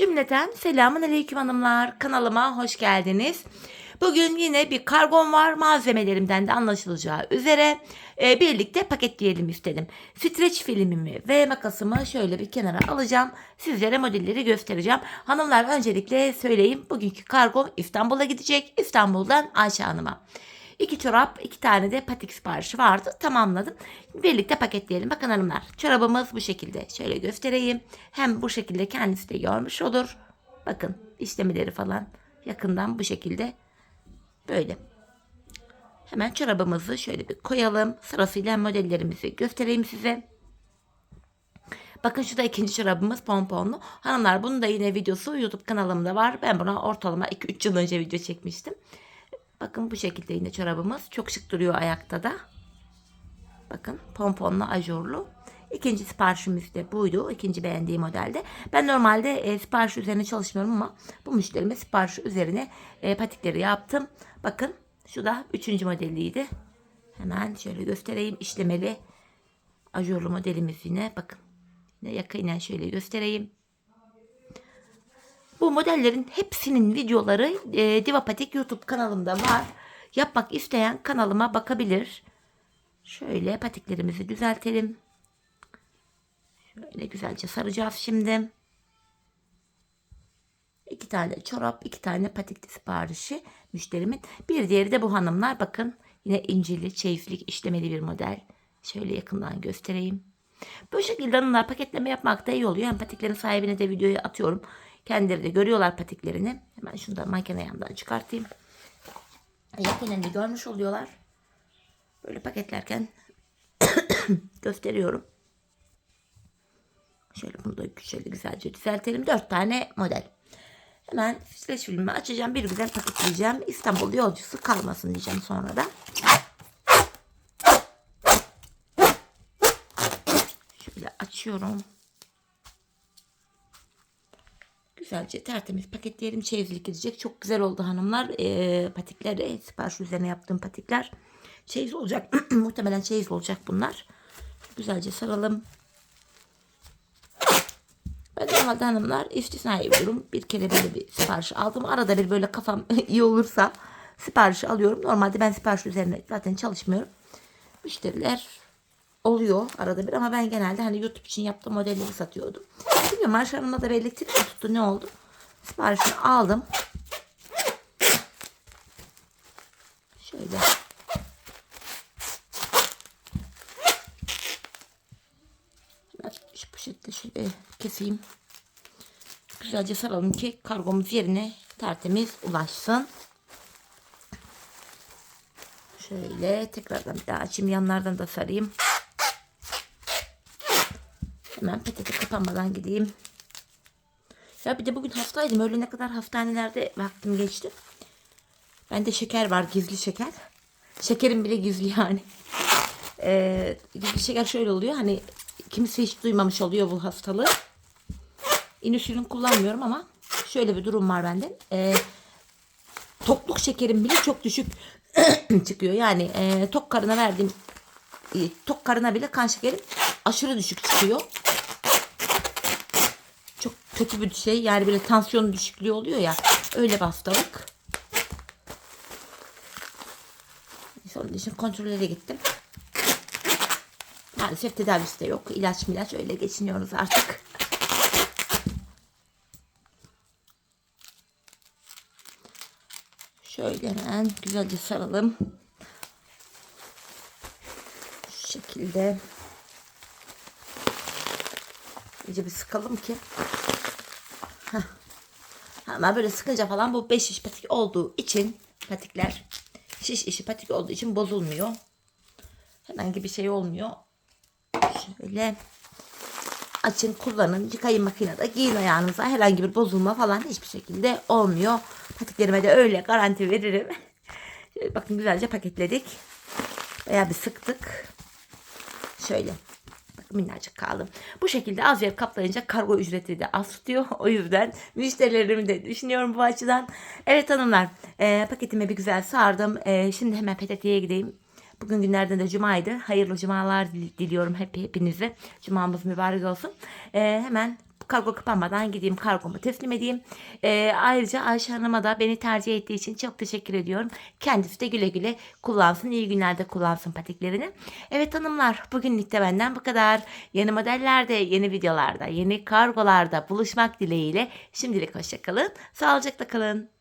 Cümleten selamun aleyküm hanımlar. Kanalıma hoş geldiniz. Bugün yine bir kargom var. Malzemelerimden de anlaşılacağı üzere e, birlikte paketleyelim istedim. Streç filmimi ve makasımı şöyle bir kenara alacağım. Sizlere modelleri göstereceğim. Hanımlar öncelikle söyleyeyim. Bugünkü kargo İstanbul'a gidecek. İstanbul'dan Ayşe Hanım'a. İki çorap, iki tane de patik siparişi vardı. Tamamladım. Birlikte paketleyelim. Bakın hanımlar çorabımız bu şekilde. Şöyle göstereyim. Hem bu şekilde kendisi de görmüş olur. Bakın işlemeleri falan yakından bu şekilde böyle. Hemen çorabımızı şöyle bir koyalım. Sırasıyla modellerimizi göstereyim size. Bakın şu da ikinci çorabımız pomponlu. Hanımlar bunun da yine videosu YouTube kanalımda var. Ben buna ortalama 2-3 yıl önce video çekmiştim. Bakın bu şekilde yine çorabımız. Çok şık duruyor ayakta da. Bakın pomponlu ajurlu. İkinci siparişimiz de buydu. İkinci beğendiğim modelde. Ben normalde e, sipariş üzerine çalışmıyorum ama bu müşterime sipariş üzerine e, patikleri yaptım. Bakın şu da üçüncü modelliydi. Hemen şöyle göstereyim. işlemeli ajurlu modelimiz yine. Bakın yine yakinen şöyle göstereyim. Bu modellerin hepsinin videoları e, Divapatik YouTube kanalımda var. Yapmak isteyen kanalıma bakabilir. Şöyle patiklerimizi düzeltelim. Şöyle güzelce saracağız şimdi. İki tane çorap, iki tane patik siparişi müşterimin. Bir diğeri de bu hanımlar. Bakın yine incili, çeyizlik, işlemeli bir model. Şöyle yakından göstereyim. Bu şekilde hanımlar paketleme yapmak da iyi oluyor. Hem patiklerin sahibine de videoyu atıyorum. Kendileri de görüyorlar patiklerini. Hemen şunu da makine yandan çıkartayım. Yakinen de görmüş oluyorlar. Böyle paketlerken gösteriyorum. Şöyle bunu da şöyle güzelce düzeltelim. Dört tane model. Hemen streç filmi açacağım. Bir güzel paketleyeceğim. İstanbul yolcusu kalmasın diyeceğim sonra da. Şöyle açıyorum. Güzelce tertemiz paketleyelim. Çeyizlik gidecek. Çok güzel oldu hanımlar. Ee, patikler de sipariş üzerine yaptığım patikler. Çeyiz olacak. Muhtemelen çeyiz olacak bunlar. Güzelce saralım. Ben normalde hanımlar istisnai bir durum. Bir kere böyle bir sipariş aldım. Arada bir böyle kafam iyi olursa sipariş alıyorum. Normalde ben sipariş üzerine zaten çalışmıyorum. Müşteriler oluyor arada bir ama ben genelde hani YouTube için yaptığım modelleri satıyordum. Bilmiyorum Ayşe da elektrik mi tuttu ne oldu? Siparişini aldım. Şöyle. Hemen şu poşetle şöyle keseyim. Güzelce saralım ki kargomuz yerine tertemiz ulaşsın. Şöyle tekrardan bir daha açayım yanlardan da sarayım. Hemen petete kapanmadan gideyim. Ya bir de bugün hastaydım. Öyle ne kadar hastanelerde vaktim geçti. Bende şeker var. Gizli şeker. Şekerim bile gizli yani. Ee, gizli şeker şöyle oluyor. Hani kimse hiç duymamış oluyor bu hastalığı. İnsülin kullanmıyorum ama şöyle bir durum var bende. Ee, tokluk şekerim bile çok düşük çıkıyor. Yani e, tok karına verdiğim e, tok karına bile kan şekerim aşırı düşük çıkıyor. Kötü bir şey. Yani böyle tansiyon düşüklüğü oluyor ya. Öyle bir hastalık. Neyse onun için kontrollere gittim. Maalesef tedavisi de yok. İlaç milaç öyle geçiniyoruz artık. Şöyle hemen güzelce saralım. Şu şekilde. İyice bir sıkalım ki. Ama böyle sıkınca falan bu 5 şiş patik olduğu için patikler şiş işi patik olduğu için bozulmuyor. Herhangi bir şey olmuyor. Şöyle açın kullanın yıkayın makinede giyin ayağınıza herhangi bir bozulma falan hiçbir şekilde olmuyor. Patiklerime de öyle garanti veririm. Şöyle bakın güzelce paketledik. Bayağı bir sıktık. Şöyle. Minnacık kaldım. Bu şekilde az yer kaplayınca kargo ücreti de az tutuyor. O yüzden müşterilerimi de düşünüyorum bu açıdan. Evet hanımlar e, paketimi bir güzel sardım. E, şimdi hemen PTT'ye gideyim. Bugün günlerden de cumaydı. Hayırlı cumalar diliyorum hep hepinize. Cumamız mübarek olsun. E, hemen kargo kapanmadan gideyim kargomu teslim edeyim. Ee, ayrıca Ayşe Hanım'a da beni tercih ettiği için çok teşekkür ediyorum. Kendisi de güle güle kullansın. iyi günlerde kullansın patiklerini. Evet hanımlar bugünlük de benden bu kadar. Yeni modellerde, yeni videolarda, yeni kargolarda buluşmak dileğiyle şimdilik hoşçakalın. Sağlıcakla kalın.